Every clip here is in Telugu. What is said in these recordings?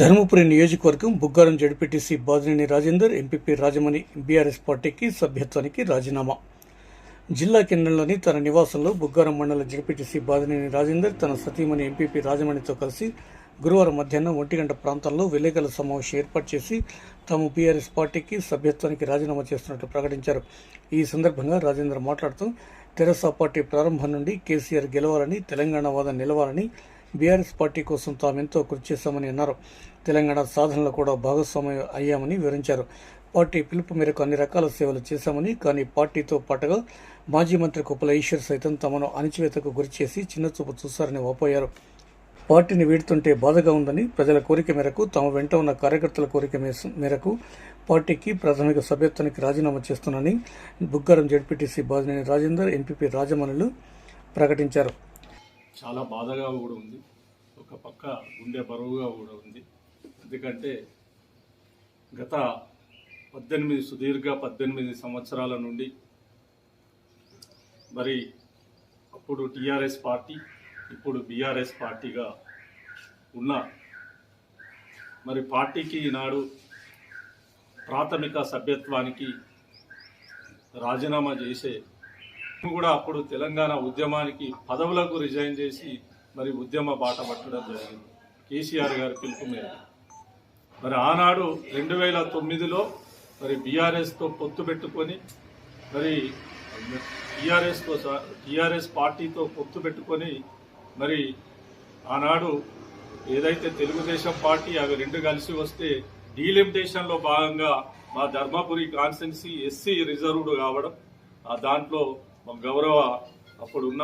ధర్మపురి నియోజకవర్గం Buggaram ZPTC Badineni Rajender MPP Rajamani BRS పార్టీకి సభ్యత్వానికి రాజీనామా. జిల్లా కేంద్రంలోని తన నివాసంలో బుగ్గారం మండల జడ్పీటీసీ బాదినేని రాజేందర్ తన సతీమణి ఎంపీపీ రాజమణితో కలిసి గురువారం మధ్యాహ్నం ఒంటి గంట ప్రాంతంలో విలేకరుల సమావేశం ఏర్పాటు చేసి తాము బీఆర్ఎస్ పార్టీకి సభ్యత్వానికి రాజీనామా చేస్తున్నట్లు ప్రకటించారు. ఈ సందర్భంగా రాజేందర్ మాట్లాడుతూ తెరసా పార్టీ ప్రారంభం నుండి కేసీఆర్ గెలవాలని తెలంగాణ వాదం నిలవాలని బీఆర్ఎస్ పార్టీ కోసం తామెంతో కృషి చేశామని అన్నారు. తెలంగాణ సాధనలో కూడా భాగస్వామ్యం అయ్యామని వివరించారు. పార్టీ పిలుపు మేరకు అన్ని రకాల సేవలు చేశామని కానీ పార్టీతో పాటుగా మాజీ మంత్రి కుప్పల ఈశ్వర్ సైతం తమను అణచివేతకు గురిచేసి చిన్నచూపు చూశారని వాపోయారు. పార్టీని వీడుతుంటే బాధగా ఉందని ప్రజల కోరిక మేరకు తమ వెంట ఉన్న కార్యకర్తల కోరిక మేరకు పార్టీకి ప్రాథమిక సభ్యత్వానికి రాజీనామా చేస్తున్నానని బుగ్గారం జడ్పీటీసీ బాధినేని రాజేందర్ ఎంపీపీ రాజమణులు ప్రకటించారు. చాలా బాధగా కూడా ఉంది. ఒక పక్క గుండె బరువుగా కూడా ఉంది. ఎందుకంటే గత పద్దెనిమిది సుదీర్ఘ పద్దెనిమిది సంవత్సరాల నుండి మరి అప్పుడు టీఆర్ఎస్ పార్టీ ఇప్పుడు బీఆర్ఎస్ పార్టీగా ఉన్న మరి పార్టీకి ఈనాడు ప్రాథమిక సభ్యత్వానికి రాజీనామా చేసే కూడా అప్పుడు తెలంగాణ ఉద్యమానికి పదవులకు రిజైన్ చేసి మరి ఉద్యమ బాట పట్టడం జరిగింది. కేసీఆర్ గారి పిలుపు మేరకు. మరి ఆనాడు రెండు వేల తొమ్మిదిలో మరి బీఆర్ఎస్తో పొత్తు పెట్టుకొని మరి టీఆర్ఎస్తో టీఆర్ఎస్ పార్టీతో పొత్తు పెట్టుకొని మరి ఆనాడు ఏదైతే తెలుగుదేశం పార్టీ అవి రెండు కలిసి వస్తే డీలిమిటేషన్లో భాగంగా మా ధర్మపురి కాన్స్టెన్సీ ఎస్సీ రిజర్వ్డ్ కావడం ఆ దాంట్లో మా గౌరవ అప్పుడున్న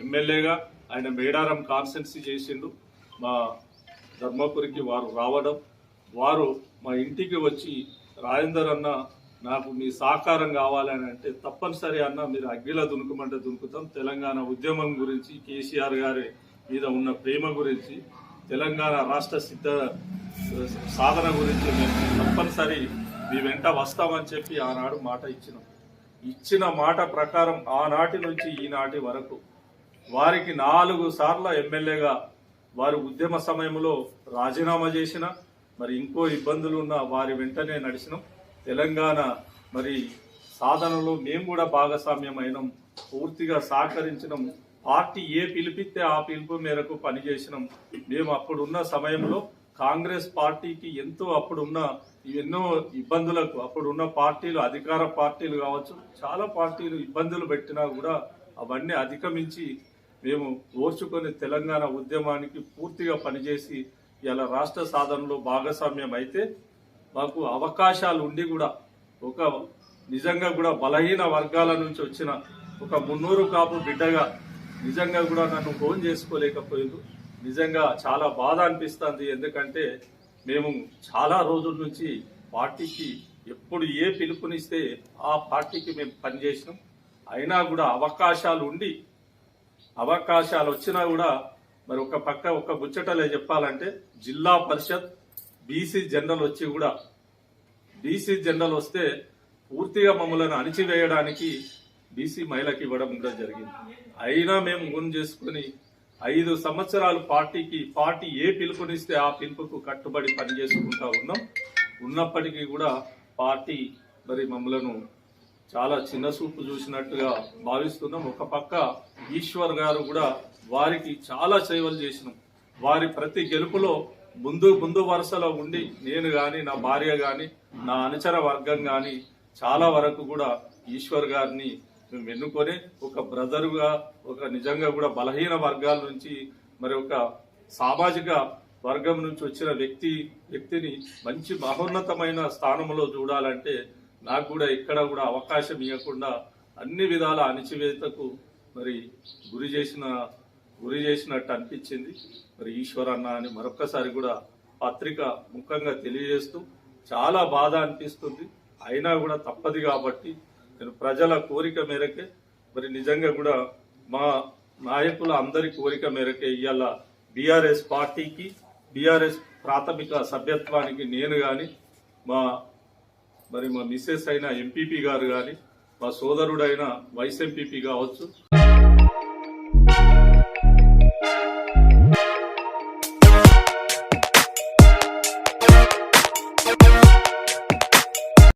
ఎమ్మెల్యేగా ఆయన మేడారం కాన్స్టెన్సీ చేసిండు. మా ధర్మపురికి వారు రావడం వారు మా ఇంటికి వచ్చి రాజేందర్ అన్న నాకు మీ సహకారం కావాలని అంటే తప్పనిసరి అన్న మీరు అగ్గిలో దునుకుమంటే దునుకుతాం. తెలంగాణ ఉద్యమం గురించి కేసీఆర్ గారి మీద ఉన్న ప్రేమ గురించి తెలంగాణ రాష్ట్ర సిద్ధ సాధన గురించి మేము తప్పనిసరి మీ వెంట వస్తామని చెప్పి ఆనాడు మాట ఇచ్చినాం. ఇచ్చిన మాట ప్రకారం ఆనాటి నుంచి ఈనాటి వరకు వారికి నాలుగు సార్ల ఎమ్మెల్యేగా వారు ఉద్యమ సమయంలో రాజీనామా చేసిన మరి ఇంకో ఇబ్బందులు ఉన్న వారి వెంటనే నడిచినాం. తెలంగాణ మరి సాధనలో మేము కూడా భాగస్వామ్యం అయినాం పూర్తిగా సహకరించినాం. పార్టీ ఏ పిలిపిస్తే ఆ పిలుపు మేరకు పనిచేసినాం. మేము అప్పుడున్న సమయంలో కాంగ్రెస్ పార్టీకి ఎంతో అప్పుడున్న ఎన్నో ఇబ్బందులకు అప్పుడున్న పార్టీలు అధికార పార్టీలు కావచ్చు చాలా పార్టీలు ఇబ్బందులు పెట్టినా కూడా అవన్నీ అధిగమించి మేము ఓర్చుకొని తెలంగాణ ఉద్యమానికి పూర్తిగా పనిచేసి ఇలా రాష్ట్ర సాధనలో భాగస్వామ్యం అయితే మాకు అవకాశాలు ఉండి కూడా ఒక నిజంగా కూడా బలహీన వర్గాల నుంచి వచ్చిన ఒక మున్నూరు కాపు బిడ్డగా నిజంగా కూడా నన్ను ఫోన్ చేసుకోలేకపోయింది నిజంగా చాలా బాధ అనిపిస్తుంది. ఎందుకంటే మేము చాలా రోజుల నుంచి పార్టీకి ఎప్పుడు ఏ పిలుపునిస్తే ఆ పార్టీకి మేము పనిచేసినాం. అయినా కూడా అవకాశాలు ఉండి అవకాశాలు వచ్చినా కూడా మరి ఒక పక్క ఒక ముచ్చటలే చెప్పాలంటే జిల్లా పరిషత్ బీసీ జనరల్ వచ్చి కూడా బీసీ జనరల్ వస్తే పూర్తిగా మమ్మల్ని అణిచివేయడానికి బీసీ మహిళకి ఇవ్వడం కూడా జరిగింది. అయినా మేము గుణం చేసుకుని ఐదు సంవత్సరాలు పార్టీకి పార్టీ ఏ పిలుపునిస్తే ఆ పిలుపుకు కట్టుబడి పనిచేసుకుంటా ఉన్నాం. ఉన్నప్పటికీ కూడా పార్టీ మరి మమ్మలను చాలా చిన్న చూపు చూసినట్టుగా భావిస్తున్నాం. ఒక పక్క ఈశ్వర్ గారు కూడా వారికి చాలా సేవలు చేసినాం. వారి ప్రతి గెలుపులో ముందు ముందు వరుసలో ఉండి నేను గాని నా భార్య గాని నా అనుచర వర్గం గాని చాలా వరకు కూడా ఈశ్వర్ గారిని మేము ఎన్నుకొని ఒక బ్రదరుగా ఒక నిజంగా కూడా బలహీన వర్గాల నుంచి మరి ఒక సామాజిక వర్గం నుంచి వచ్చిన వ్యక్తి వ్యక్తిని మంచి మహోన్నతమైన స్థానంలో చూడాలంటే నాకు కూడా ఎక్కడ కూడా అవకాశం ఇవ్వకుండా అన్ని విధాల అణిచివేతకు మరి గురి చేసిన గురి చేసినట్టు అనిపించింది. మరి ఈశ్వర్ అన్న అని మరొక్కసారి కూడా పత్రిక ముఖంగా తెలియజేస్తూ చాలా బాధ అనిపిస్తుంది. అయినా కూడా తప్పదు కాబట్టి నేను ప్రజల కోరిక మేరకే మరి నిజంగా కూడా మా నాయకుల అందరి కోరిక మేరకే ఇవాళ బీఆర్ఎస్ పార్టీకి బీఆర్ఎస్ ప్రాథమిక సభ్యత్వానికి నేను కానీ మా మరి మా మిస్సెస్ అయిన ఎంపీపీ గారు కానీ మా సోదరుడైన వైస్ ఎంపీపీ కావచ్చు